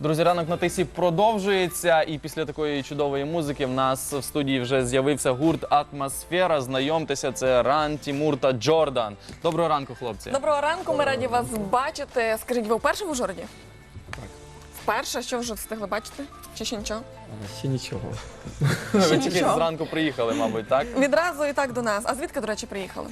Друзі, ранок на тисі продовжується, і після такої чудової музики в нас в студії вже з'явився гурт Атмосфера. Знайомтеся, це Ран, Тімур та Джордан. Доброго ранку, хлопці. Доброго ранку, ми раді вас бачити. Скажіть, ви вперше в Ужгороді? Так. Вперше, що вже встигли бачити? Чи ще нічого? Ще нічого. Ви тільки нічого. зранку приїхали, мабуть, так? Відразу і так до нас. А звідки, до речі, приїхали?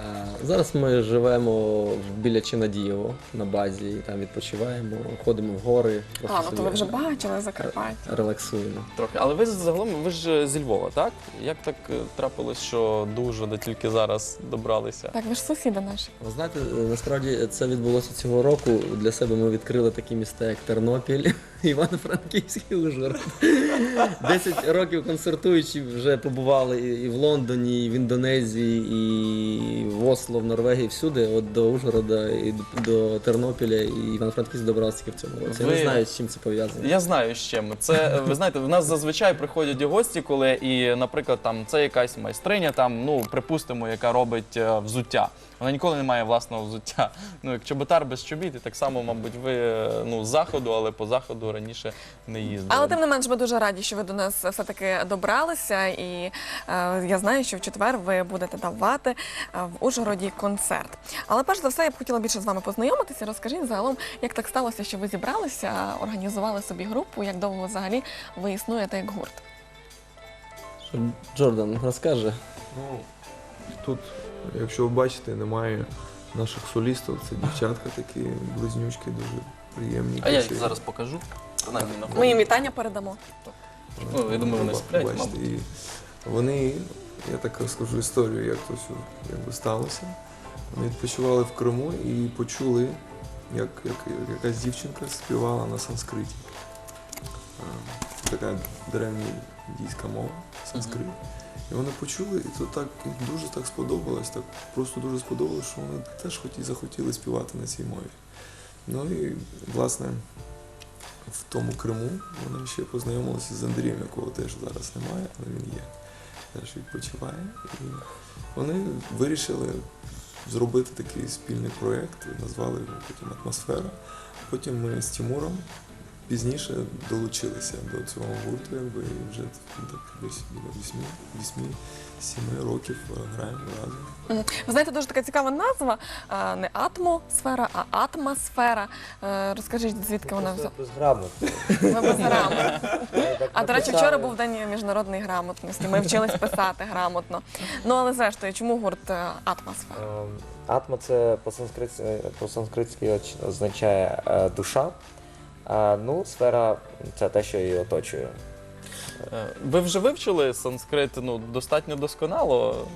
Е, Зараз ми живемо в- біля Чинадієво на базі, і там відпочиваємо, ходимо в гори, А, ну то ви вже бачили Закарпаття. релаксуємо. Трохи. Але ви загалом ви ж зі Львова, так? Як так е, трапилось, що дуже де тільки зараз добралися? Так, ви ж сусіди наші. Ви знаєте, е, насправді це відбулося цього року. Для себе ми відкрили такі міста, як Тернопіль, Івано-Франківськ і Ужгород. Десять років концертуючи, вже побували і в Лондоні, і в Індонезії, і в Осло, в Норвегії, всюди. От до Ужгорода і до Тернопіля, і Івано-Франківськ добрався тільки в цьому році. Я Ви- не знаю, з чим це пов'язано. Я знаю з чим. Це ви знаєте, в нас зазвичай приходять гості, коли і, наприклад, там це якась майстриня, там ну припустимо, яка робить е, взуття. Вона ніколи не має власного взуття. Ну як чоботар без чобіт, і так само, мабуть, ви е, ну з заходу, але по заходу раніше не їздили. Але тим не менш, ми дуже раді, що ви до нас все-таки добралися. І е, я знаю, що в четвер ви будете давати е, в Ужгороді концерт. Але перш за все, я б хотіла більше з вами познайомитися. Розкажіть загалом, як так сталося, що ви зібралися, організували собі групу, як довго взагалі ви існуєте як гурт? Джордан розкаже. Ну, тут, якщо ви бачите, немає наших солістів, це дівчатка такі близнючки, дуже приємні. А я їх красиві. зараз покажу. Принаймні на. Ми їм вітання передамо. Ну, я думаю, вони Ба- сплять, бачите, мабуть. і вони, я так розкажу історію, як то все якби сталося. Вони відпочивали в Криму і почули, як, як якась дівчинка співала на санскриті. А, Така древня індійська мова, санскрит. І вони почули, і то так їм дуже так сподобалось, так просто дуже сподобалось, що вони теж хоті, захотіли співати на цій мові. Ну і власне в тому Криму вони ще познайомилися з Андрієм, якого теж зараз немає, але він є. Теж відпочиває. І вони вирішили зробити такий спільний проєкт, назвали його потім атмосфера. Потім ми з Тимуром пізніше долучилися до цього гурту, якби вже так десь біля 8-7 років е, граємо разом. Ви знаєте, дуже така цікава назва. е, Не атмосфера, а атмосфера. Е, Розкажіть, звідки вона взяла? Безграмотно. Ви без. А до речі, вчора був день міжнародної грамотності. Ми вчились писати грамотно. Ну але зрештою, чому гурт е, атмосфера? Ем, Атма це по-санскрит- по-санскритськи оч- означає е, душа. А, ну, сфера це те, що її оточує. Е, Ви вже вивчили санскрит ну, достатньо досконало?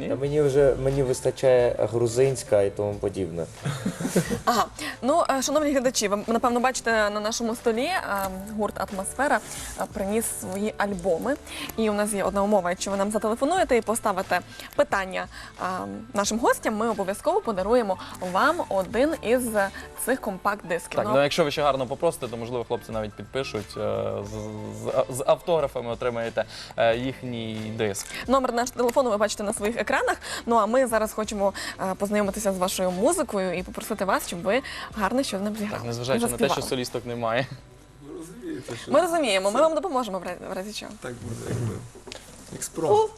Ні? Та мені вже мені вистачає грузинська і тому подібне. Ага, ну е, шановні глядачі, ви напевно бачите на нашому столі е, гурт Атмосфера е, приніс свої альбоми. І у нас є одна умова. Якщо ви нам зателефонуєте і поставите питання е, нашим гостям, ми обов'язково подаруємо вам один із цих компакт-дисків. Так, Ну, ну якщо ви ще гарно попросите, то можливо хлопці навіть підпишуть е, з, з, з автографами отримаєте е, їхній диск. Номер нашого телефону ви бачите на своїх екранах. Ну а ми зараз хочемо е, познайомитися з вашою музикою і попросити вас, щоб ви гарно що нам зіграли. Так, незважаючи на те, що заспівали. солісток немає. Ви розумієте, що Ми розуміємо, ми вам допоможемо в разі- в разі чого. так буде, якби експромт.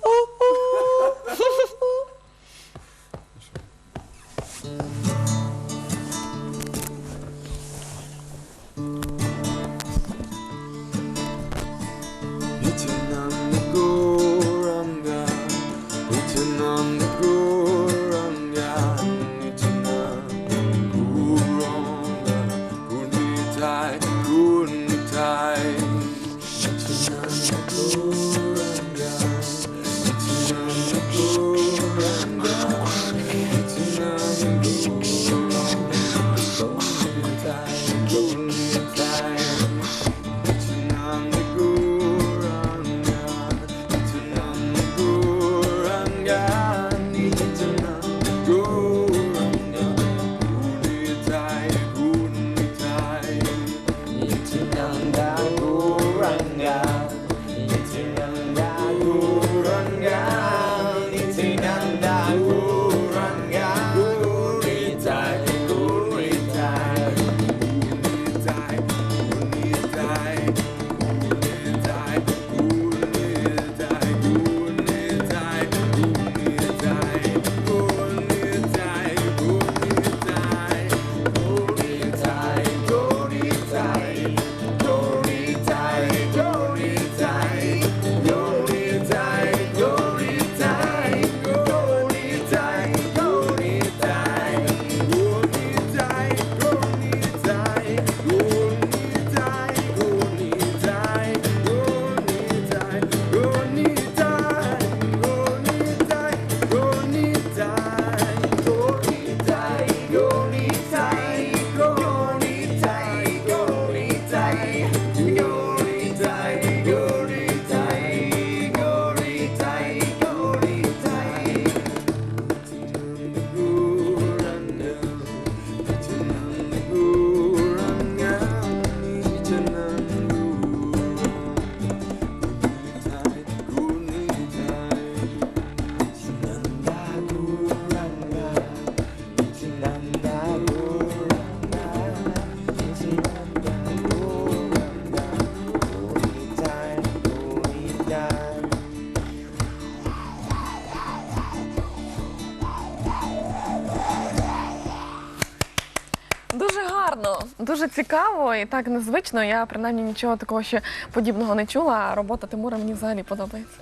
Цікаво і так незвично. Я принаймні нічого такого ще подібного не чула. А робота Тимура мені взагалі подобається.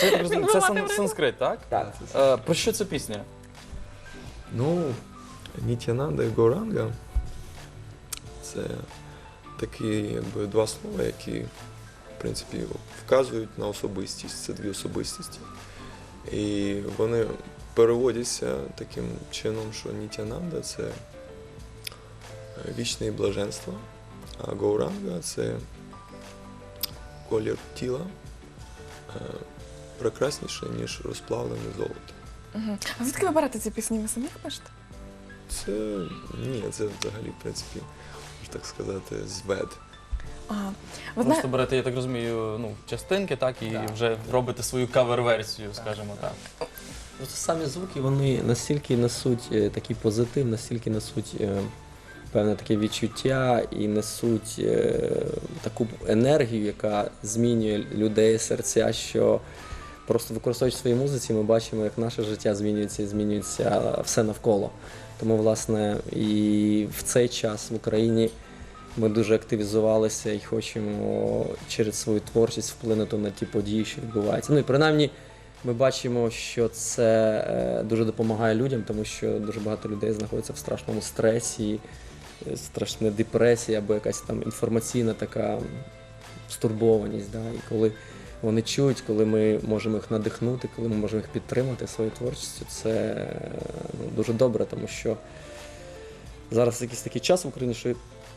Це, я розумію, це сан- санскрит, так? Так. Е, про що ця пісня? Ну, Нітянанда і Горанга це такі якби, два слова, які в принципі вказують на особистість. Це дві особистості. І вони переводяться таким чином, що Нітянанда це вічне блаженство, а Гоуранга це колір тіла е, прекрасніше, ніж розплавлене золото. Угу. А звідки ви берете ці пісні? Ви самі пишете? Це ні, це взагалі, в принципі, можна так сказати, звед. Ага. Ви Просто берете, я так розумію, ну, частинки, так, і Так. вже робите свою кавер-версію, скажімо так. Просто самі звуки вони настільки несуть е, такий позитив, настільки несуть е, певне таке відчуття і несуть е, таку енергію, яка змінює людей, серця, що просто використовуючи в своїй музиці, ми бачимо, як наше життя змінюється і змінюється все навколо. Тому, власне, і в цей час в Україні ми дуже активізувалися і хочемо через свою творчість вплинути на ті події, що відбуваються. Ну і принаймні. Ми бачимо, що це е, дуже допомагає людям, тому що дуже багато людей знаходяться в страшному стресі, страшна депресія або якась там інформаційна така стурбованість. Да? І коли вони чують, коли ми можемо їх надихнути, коли ми можемо їх підтримати своєю творчістю, це е, ну, дуже добре, тому що зараз якийсь такий час в Україні, що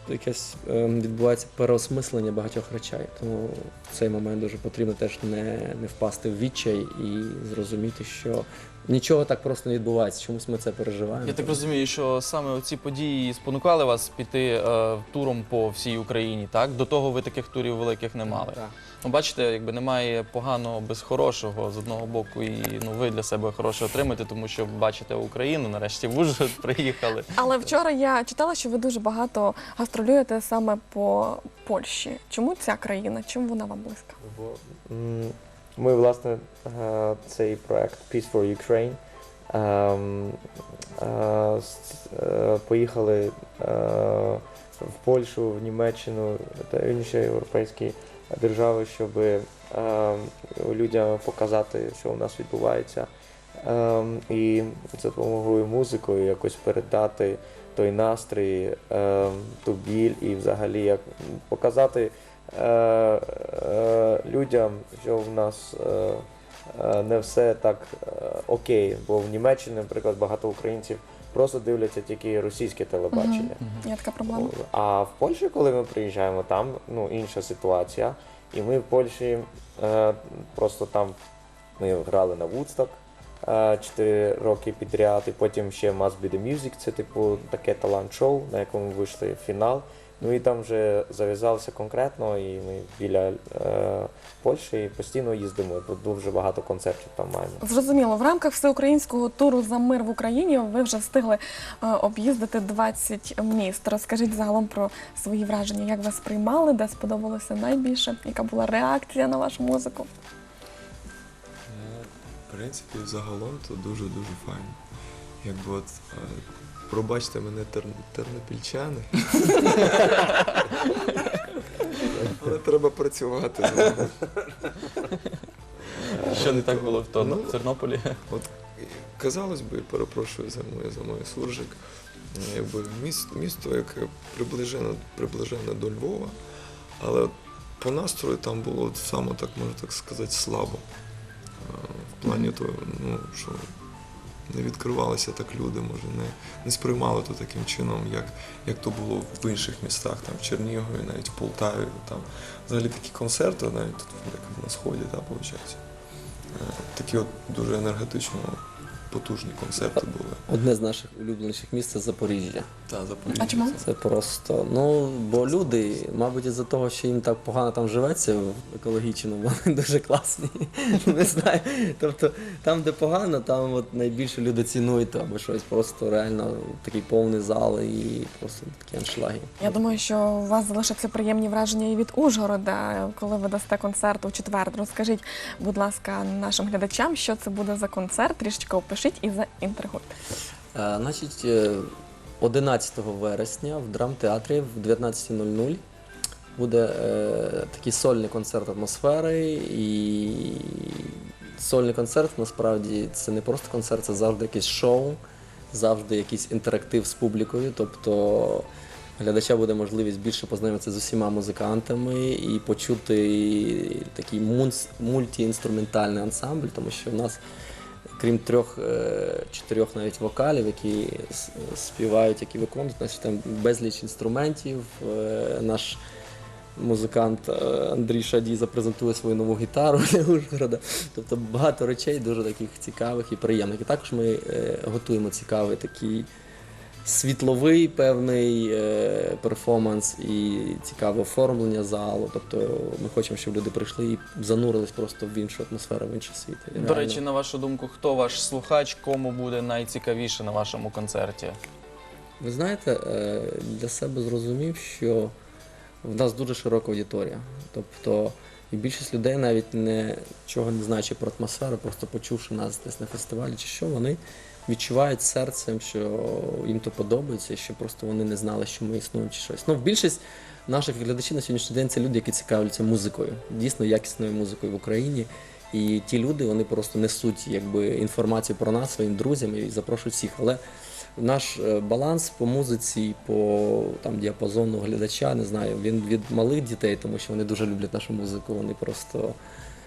якесь е, відбувається переосмислення багатьох речей. Тому в цей момент дуже потрібно теж не, не впасти в відчай і зрозуміти, що нічого так просто не відбувається. Чомусь ми це переживаємо. Я так розумію, що саме ці події спонукали вас піти е, туром по всій Україні, так? До того ви таких турів великих не мали. Так. Ну, бачите, якби немає поганого без хорошого з одного боку, і ну ви для себе хороше отримаєте, тому що бачите Україну, нарешті в Ужгород приїхали. але вчора я читала, що ви дуже багато гастролюєте саме по Польщі. Чому ця країна? Чим вона вам близька? Бо, Ми, власне, е, цей проект Peace for Ukraine ем, е, е, поїхали в Польщу, в Німеччину та інші європейські держави, щоб людям показати, що у нас відбувається. Ем, І за допомогою музикою якось передати той настрій, ем, ту біль і взагалі як показати людям, що в нас е, е, не все так е, окей. Бо в Німеччині, наприклад, багато українців просто дивляться тільки російське телебачення. Є така проблема. А в Польщі, коли ми приїжджаємо, там ну, інша ситуація. І ми в Польщі е, просто там ми грали на Woodstock е, 4 роки підряд, і потім ще Must Be The Music, це типу таке талант-шоу, на якому вийшли в фінал. Ну і там вже зав'язалося конкретно, і ми біля е, Польщі постійно їздимо, бо дуже багато концертів там маємо. Зрозуміло, в рамках всеукраїнського туру за мир в Україні ви вже встигли е, об'їздити 20 міст. Розкажіть загалом про свої враження, як вас приймали, де сподобалося найбільше, яка була реакція на вашу музику? Ну, в принципі, загалом то дуже-дуже файно. Якби от, е, пробачте мене тер... тернопільчани. Але треба працювати. Що не так було в тому Ну, в Тернополі? Казалось би, перепрошую за моє за моє суржик. е, Якби місто, місто, яке приближено, приближено до Львова, але от по настрою там було от саме так, можна так сказати, слабо. Е, В плані того, ну, що не відкривалися так люди, може, не, не сприймали то таким чином, як, як то було в інших містах, там, в Чернігові, навіть в Полтаві. Там, взагалі такі концерти, навіть тут як на сході, так, виходить. Е, Такі от дуже енергетично потужні концерти були. Одне з наших улюбленіших місць це Запоріжжя. Та, Запоріжжя. А чому? це- просто, ну, бо люди, мабуть, із-за того, що їм так погано там живеться в екологічно, вони дуже класні. Не знаю. Тобто там, де погано, там от найбільше люди цінують або щось. Просто реально такий повний зал і просто такі аншлаги. Я думаю, що у вас залишаться приємні враження і від Ужгорода, коли ви дасте концерт у четвер. Розкажіть, будь ласка, нашим глядачам, що це буде за концерт, трішечки опишіть і заінтригуйте. Е, Значить, е, 11 вересня в драмтеатрі в 19.00 буде е, такий сольний концерт атмосфери. І сольний концерт насправді це не просто концерт, це завжди якесь шоу, завжди якийсь інтерактив з публікою. Тобто глядача буде можливість більше познайомитися з усіма музикантами і почути такий мунс- мультіінструментальний ансамбль, тому що в нас крім трьох, е, навіть вокалів, які співають, які виконують, значить там безліч інструментів. Е, Наш музикант е, Андрій Шаді запрезентує свою нову гітару для Ужгорода. Тобто багато речей дуже таких цікавих і приємних. І також ми готуємо цікавий такий світловий певний е, перформанс і цікаве оформлення залу. Тобто ми хочемо, щоб люди прийшли і занурились просто в іншу атмосферу, в інший світ. І До реально- речі, на вашу думку, хто ваш слухач, кому буде найцікавіше на вашому концерті? Ви знаєте, е, для себе зрозумів, що в нас дуже широка аудиторія. Тобто, і більшість людей навіть не чого не знаючи про атмосферу, просто почувши нас десь на фестивалі чи що, вони відчувають серцем, що їм то подобається, що просто вони не знали, що ми існуємо чи щось. Ну, більшість наших глядачів на сьогоднішній день це люди, які цікавляться музикою, дійсно якісною музикою в Україні. І ті люди вони просто несуть якби інформацію про нас своїм друзям і запрошують всіх. Але наш е, баланс по музиці, по там діапазону глядача, не знаю, він від малих дітей, тому що вони дуже люблять нашу музику. Вони просто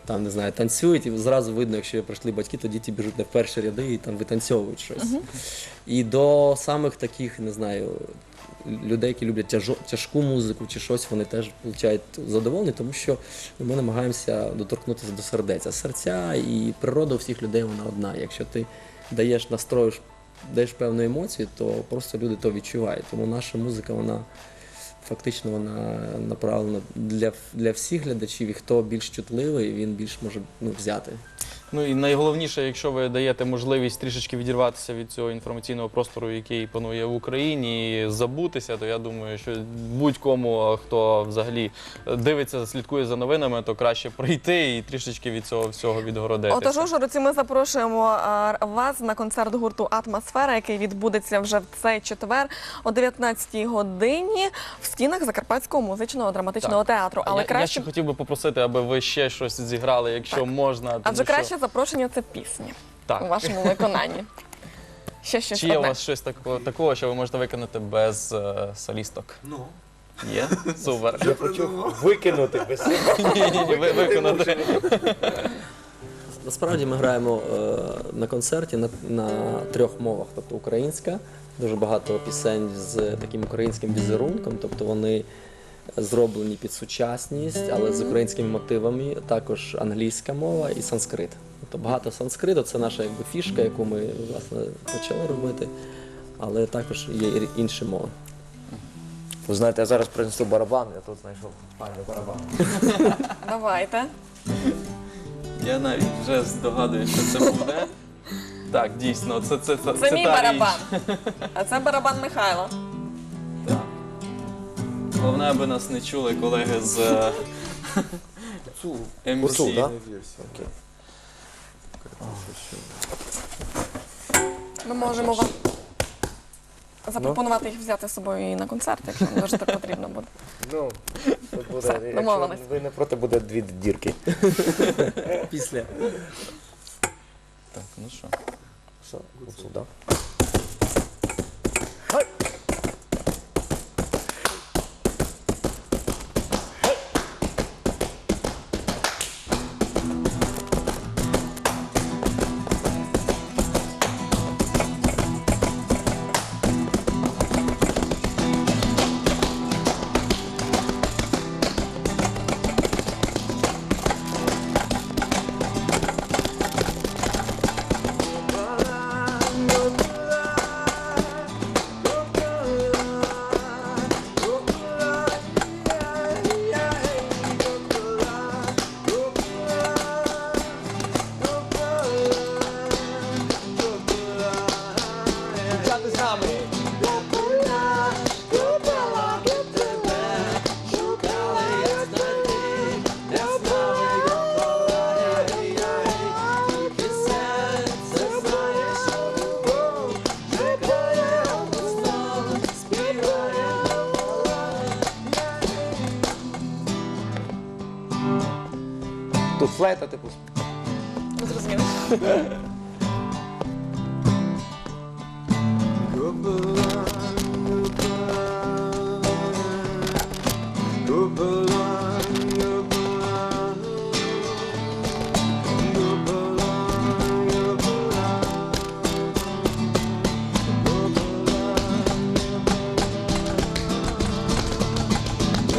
там не знаю, танцюють, і зразу видно, якщо прийшли батьки, то діти біжуть на перші ряди і там витанцьовують щось. І до самих таких, не знаю, людей, які люблять тяжо- тяжку музику чи щось, вони теж получають задоволення, тому що ми намагаємося доторкнутися до сердець. А серця і природа у всіх людей вона одна. Якщо ти даєш настроїш, даєш певну емоцію, то просто люди то відчувають. Тому наша музика, вона фактично вона направлена для, для всіх глядачів, і хто більш чутливий, він більш може ну, взяти. Ну і найголовніше, якщо ви даєте можливість трішечки відірватися від цього інформаційного простору, який панує в Україні, і забутися, то я думаю, що будь-кому, хто взагалі дивиться, слідкує за новинами, то краще прийти і трішечки від цього всього відгородитися. Отож, Ужгородці, ми запрошуємо вас на концерт гурту Атмосфера, який відбудеться вже в цей четвер о 19-й годині в стінах Закарпатського музичного драматичного театру. Але я, я краще ще хотів би попросити, аби ви ще щось зіграли, якщо Так. можна. адже що- краще запрошення це пісні так. у вашому виконанні. Ще щось Чи є у одне. вас щось такого, такого, що ви можете виконати без е, солісток? Ну, Є? Супер. Я хочу викинути без Ні, ні, ні, ви виконати. Насправді ми граємо е, на концерті на, на трьох мовах, тобто українська, дуже багато пісень з таким українським візерунком, тобто вони зроблені під сучасність, але з українськими мотивами, також англійська мова і санскрит. Тобто багато санскриту це наша якби фішка, яку ми власне почали робити, але також є і інші мови. Ви знаєте, я зараз принесу барабан, я тут знайшов файний барабан. Давайте. Я навіть вже здогадуюсь, що це буде. Так, дійсно, це, це, це, Це мій та барабан. річ. А це барабан Михайла. Так. Головне, аби нас не чули колеги з е, цю MC. Да? Окей. Ми можемо вам запропонувати їх взяти з собою і на концерт, якщо вам дуже так потрібно буде. Ну, тут буде, якщо домовились. ви не проти, буде дві дірки. Після Так, ну що. Що? Оцю, тут флейта, типу. Ви зрозуміли?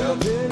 Браво!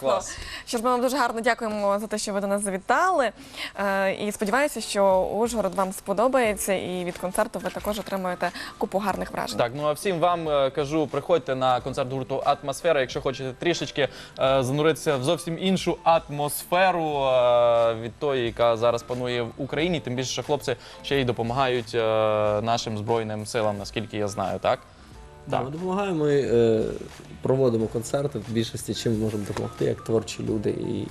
Класно. клас. Що ж ми вам дуже гарно дякуємо за те, що ви до нас завітали. Е, І сподіваюся, що Ужгород вам сподобається, і від концерту ви також отримаєте купу гарних вражень. Так, ну а всім вам е, кажу, приходьте на концерт гурту Атмосфера, якщо хочете трішечки е, зануритися в зовсім іншу атмосферу е, від тої, яка зараз панує в Україні. Тим більше, що хлопці ще й допомагають е, нашим збройним силам, наскільки я знаю, так? Да, ми допомагаємо, ми е, проводимо концерти в більшості, чим можемо допомогти, як творчі люди. І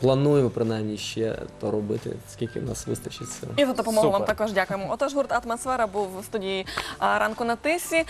плануємо принаймні ще то робити, скільки в нас вистачить сил. І за допомогу вам також дякуємо. Отож, гурт Атмосфера був в студії а, ранку на тисі.